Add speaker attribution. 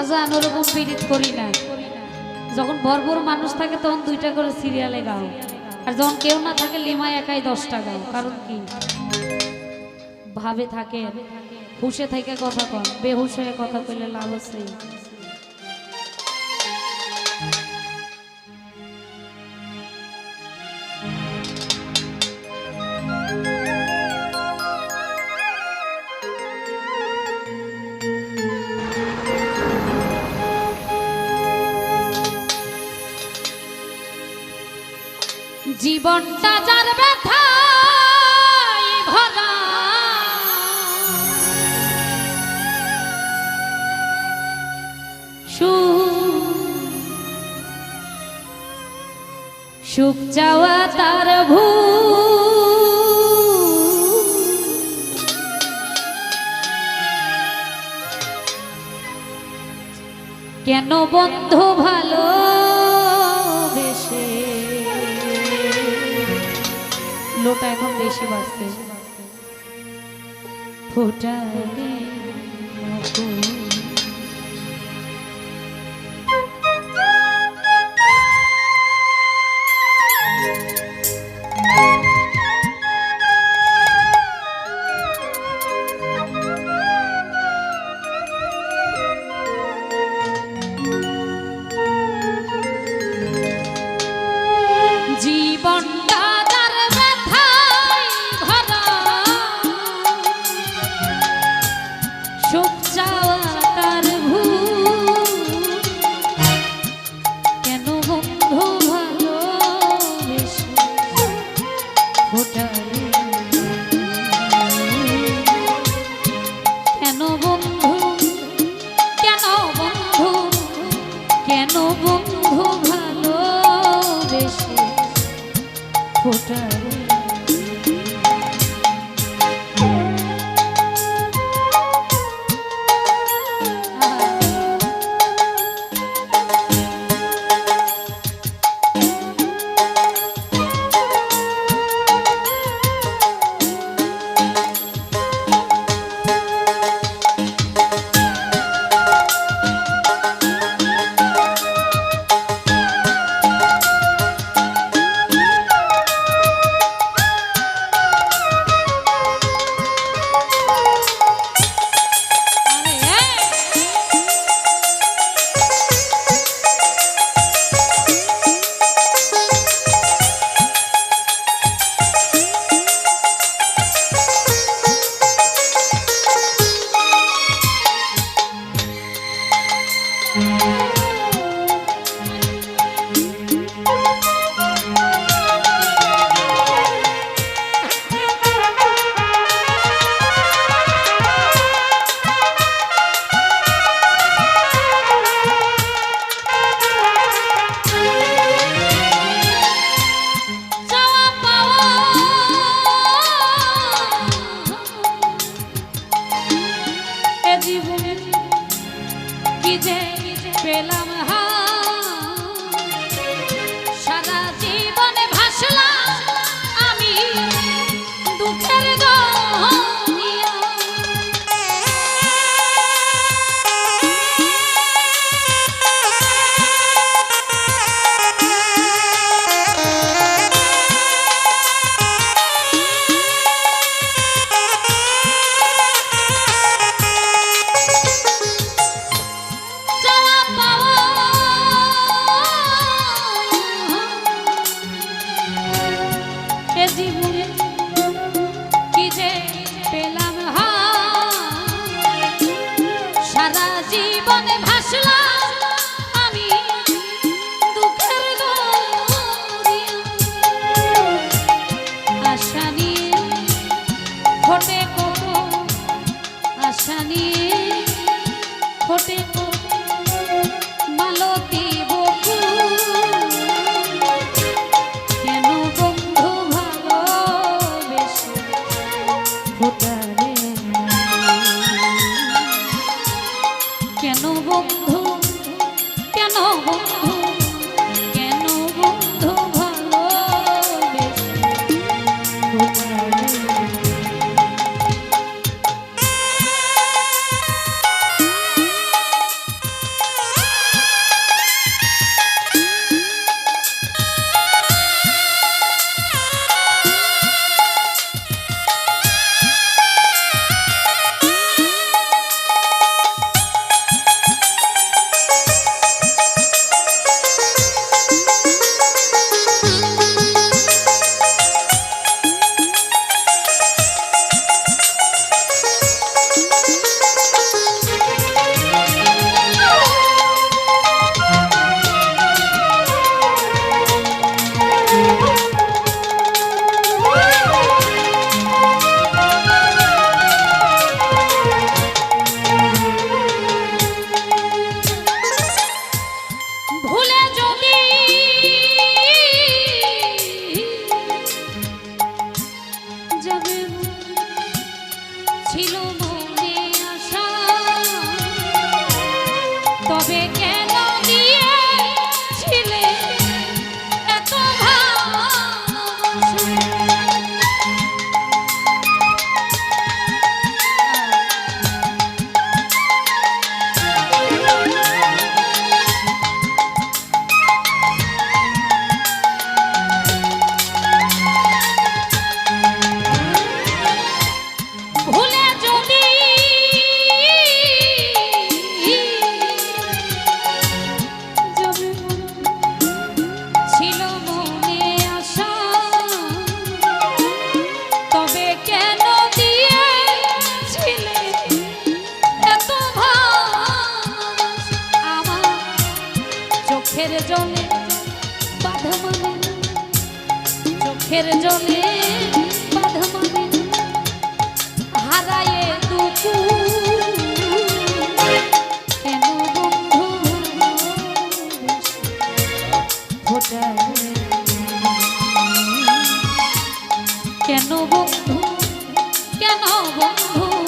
Speaker 1: বাজান ওরকম পীড়িত করি না। যখন ভরপুর মানুষ থাকে, তখন দুইটা করে সিরিয়ালে গাও। আর যখন কেউ না থাকে, লিমায় একাই দশটা গাও। কারণ কি? ভাবে থাকে, হুশে থেকে কথা কন, বেহুশ হয়ে কথা কইলে লাভ আছে জীবনটা যার সুখ চাওয়া তার ভূ কেন বন্ধু ভালো अच्छी बात है फुटाने Thank you. চোখের জলে বাধা মানে চোখের জলে বাধা মানে হারায়ে কেন কেন বন্ধু? কেন বন্ধু?